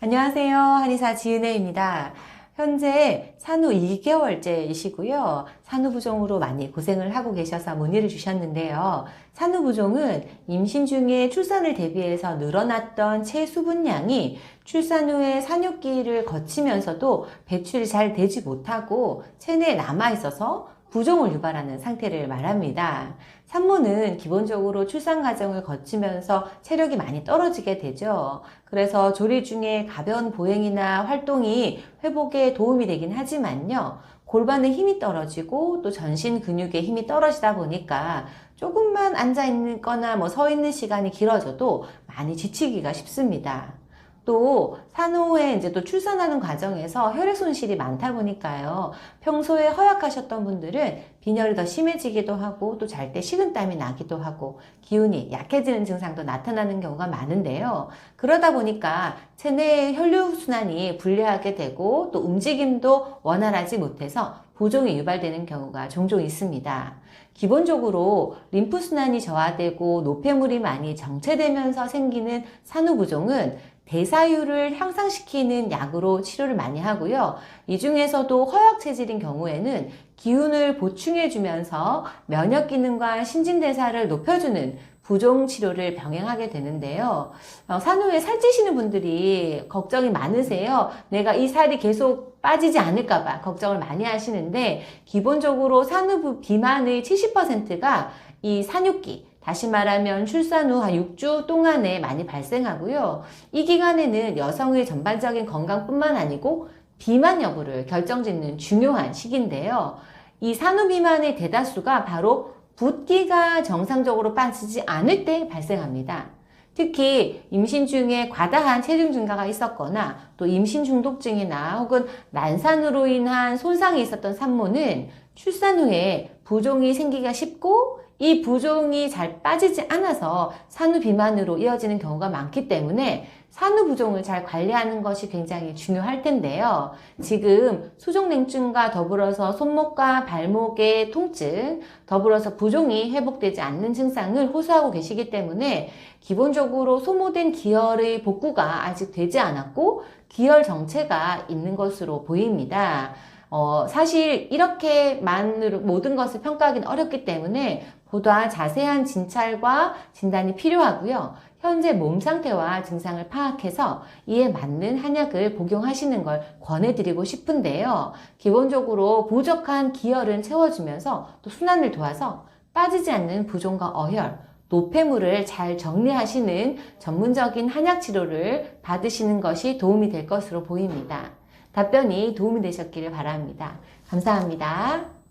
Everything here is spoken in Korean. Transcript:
안녕하세요. 한의사 지은혜입니다. 현재 산후 2개월째이시고요. 산후부종으로 많이 고생을 하고 계셔서 문의를 주셨는데요. 산후부종은 임신 중에 출산을 대비해서 늘어났던 체수분량이 출산 후에 산육기를 거치면서도 배출이 잘 되지 못하고 체내에 남아있어서 부종을 유발하는 상태를 말합니다. 산모는 기본적으로 출산 과정을 거치면서 체력이 많이 떨어지게 되죠. 그래서 조리 중에 가벼운 보행이나 활동이 회복에 도움이 되긴 하지만요. 골반에 힘이 떨어지고 또 전신 근육에 힘이 떨어지다 보니까 조금만 앉아 있거나 뭐 서 있는 시간이 길어져도 많이 지치기가 쉽습니다. 또 산후에 이제 또 출산하는 과정에서 혈액 손실이 많다 보니까요. 평소에 허약하셨던 분들은 빈혈이 더 심해지기도 하고 또 잘 때 식은땀이 나기도 하고 기운이 약해지는 증상도 나타나는 경우가 많은데요. 그러다 보니까 체내 혈류 순환이 불리하게 되고 또 움직임도 원활하지 못해서 부종이 유발되는 경우가 종종 있습니다. 기본적으로 림프 순환이 저하되고 노폐물이 많이 정체되면서 생기는 산후부종은 대사율을 향상시키는 약으로 치료를 많이 하고요. 이 중에서도 허약 체질인 경우에는 기운을 보충해주면서 면역 기능과 신진대사를 높여주는 부종 치료를 병행하게 되는데요. 어, 산후에 살찌시는 분들이 걱정이 많으세요. 내가 이 살이 계속 빠지지 않을까봐 걱정을 많이 하시는데, 기본적으로 산후 비만의 70%가 이 산육기, 다시 말하면 출산 후 한 6주 동안에 많이 발생하고요. 이 기간에는 여성의 전반적인 건강뿐만 아니고 비만 여부를 결정짓는 중요한 시기인데요. 이 산후 비만의 대다수가 바로 붓기가 정상적으로 빠지지 않을 때 발생합니다. 특히 임신 중에 과다한 체중 증가가 있었거나 또 임신 중독증이나 혹은 난산으로 인한 손상이 있었던 산모는 출산 후에 부종이 생기기가 쉽고 이 부종이 잘 빠지지 않아서 산후 비만으로 이어지는 경우가 많기 때문에 산후 부종을 잘 관리하는 것이 굉장히 중요할 텐데요. 지금 수족냉증과 더불어서 손목과 발목의 통증, 더불어서 부종이 회복되지 않는 증상을 호소하고 계시기 때문에 기본적으로 소모된 기혈의 복구가 아직 되지 않았고 기혈 정체가 있는 것으로 보입니다. 어, 사실 이렇게만으로 모든 것을 평가하기는 어렵기 때문에 보다 자세한 진찰과 진단이 필요하고요. 현재 몸 상태와 증상을 파악해서 이에 맞는 한약을 복용하시는 걸 권해드리고 싶은데요. 기본적으로 부족한 기혈은 채워주면서 또 순환을 도와서 빠지지 않는 부종과 어혈, 노폐물을 잘 정리하시는 전문적인 한약 치료를 받으시는 것이 도움이 될 것으로 보입니다. 답변이 도움이 되셨기를 바랍니다. 감사합니다.